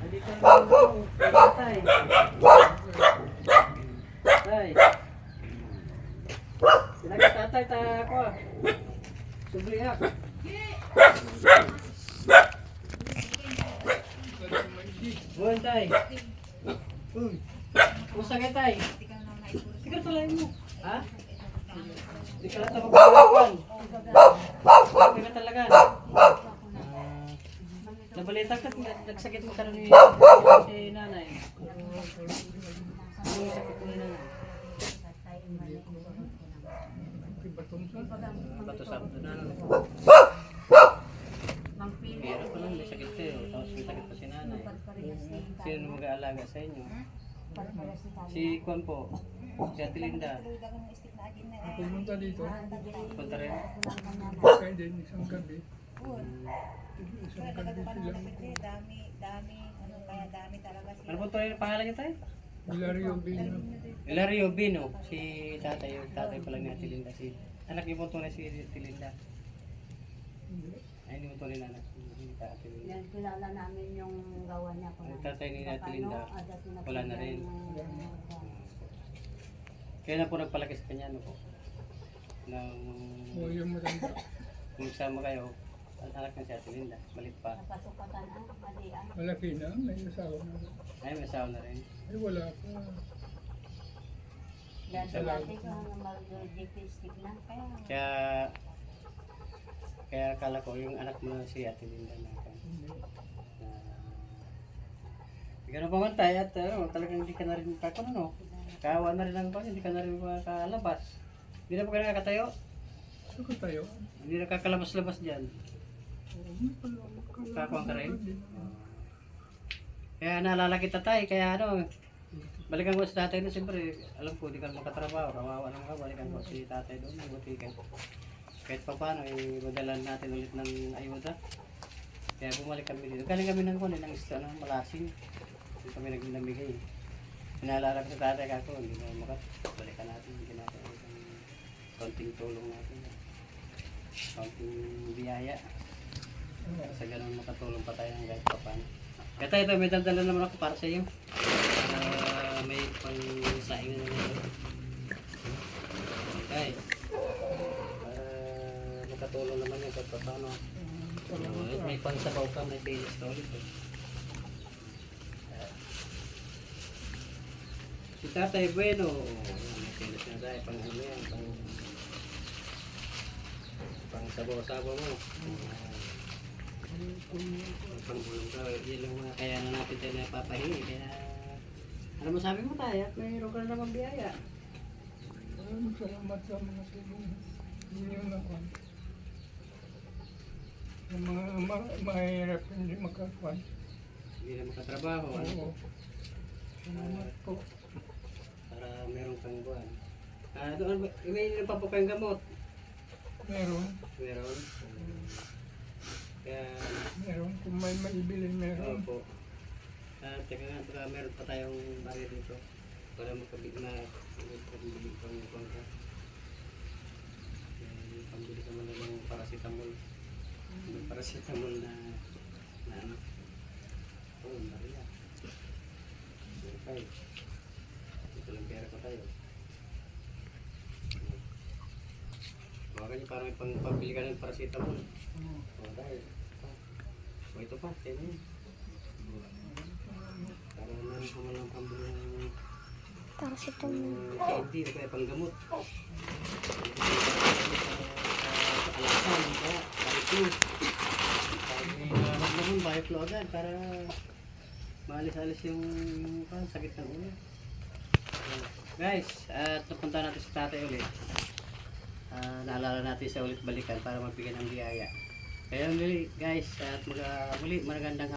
Hindi ka naman Tay. Tay. Lagi tatay ta ako. ah. Subliak. Buwan tay. Uy. Usa ka tay. Sige talay mo. Ha? Di ka lang Hindi ka talaga. Nabalita ka, nagsakit mo karoon ni si nanay. Ano yung sakit ni nanay? Bato sa abdo na. Pero pa lang, may sakit kayo. Tapos may sakit pa si nanay. Sino mag-aalaga sa inyo? Si Kwan po. Si Ate Linda. Pumunta dito, Punta rin. kaya din isang gabi. Isang gabi sila. Dami, dami, ano kaya dami talaga Ano po tayo pangalan niya tayo? Hilario Bino. Hilario Bino. Si tatay, tatay pala ni Ate Linda. Si, anak niyo po tunay si Ate Linda. Ay, hindi mo tunay na anak. Si Ate Linda. Yan, kilala namin yung gawa niya ko. Ang tatay ni Ate Linda, Ano, ada sinabi wala na rin. Kaya na po nagpalaki sa kanya, ano po? Nang O yung matanda. kung nagsama kayo, ang anak niya si Ate Linda, malit pa. Napasukatan ang kapalian. Malaki na, may asawa na. Ay, may asawa na rin. Ay wala pa. Dati Salamat. dati ko mag-dipistic na. Kaya Kaya, kaya akala ko yung anak mo si Ate Linda na. hindi ka na pamantay at ano, talagang hindi ka na rin kakon ano. Kawa na rin ang kwan, hindi ka na rin makalabas. Hindi na po ka nakakatayo. Saan ko tayo? Hindi na kakalabas-labas dyan. Kakuha ka rin? Kaya naalala kita tayo, kaya ano, balikan ko sa tatay na siyempre, alam ko, hindi ka makatrabaho, kawawa naman ka, balikan ko si tatay doon, mabuti ka. Kahit pa paano, eh, madalan natin ulit ng ayuda. Kaya bumalik kami dito. Galing kami ng kunin ng ano, malasing. Hindi kami nagminamigay. Naalala ko sa tatay kako, hindi na makat. Balikan natin, hindi natin ulit ang konting tulong natin. Konting biyaya. Sa ganun makatulong pa tayo ng kahit pa paano. Kaya tayo, ito, may dandala naman ako para sa iyo. Ah, may pang saing na naman. Okay. Para makatulong naman yung kahit pa paano. Ah, may pang sabaw ka, may bilis ka ulit. eh. Si Tatay Bueno, oh, may bilis na tayo, pang ano yan, pang pang sabaw-sabaw mo. Ah, Panggulong ka, yun lang mga kaya na natin tayo napapahingi. Kaya, ano masabi mo tayo? At mayroon ka na naman biyaya. Maraming salamat sa mga tulong. Ninyo na kwan. Yung mga ma- mahirap hindi makakwan. Hindi na makatrabaho. Ano? Oo. Salamat po. Para meron kang buwan. Ah, doon, ba- may ininom pa po kayong gamot. Meron. Meron. Kaya, Meron. Kung may maibili, meron. opo. Ah, teka nga, baka meron pa tayong baril dito. Para makabig na, makabili pang pang ka. Eh, Pambili ka muna ng paracetamol. Yung paracetamol na, na ano. Oh, Maria. Okay. Ito lang pera ko tayo. Baka niyo parang may pang pambili ka ng paracetamol. Oo. Oh, dahil. Oh, ito pa, tingnan mo. Para meron ka man lang pambili ng Paracetamol. o kaya panggamot. Sa alasan, kaya, Kahit may naman naman, bahay flow agad para maalis-alis yung yung sakit ng ulo. Guys, at napunta natin sa tatay ulit. Ah, naalala natin sa ulit balikan para magbigay ng biyaya. Kaya guys, at mga muli magandang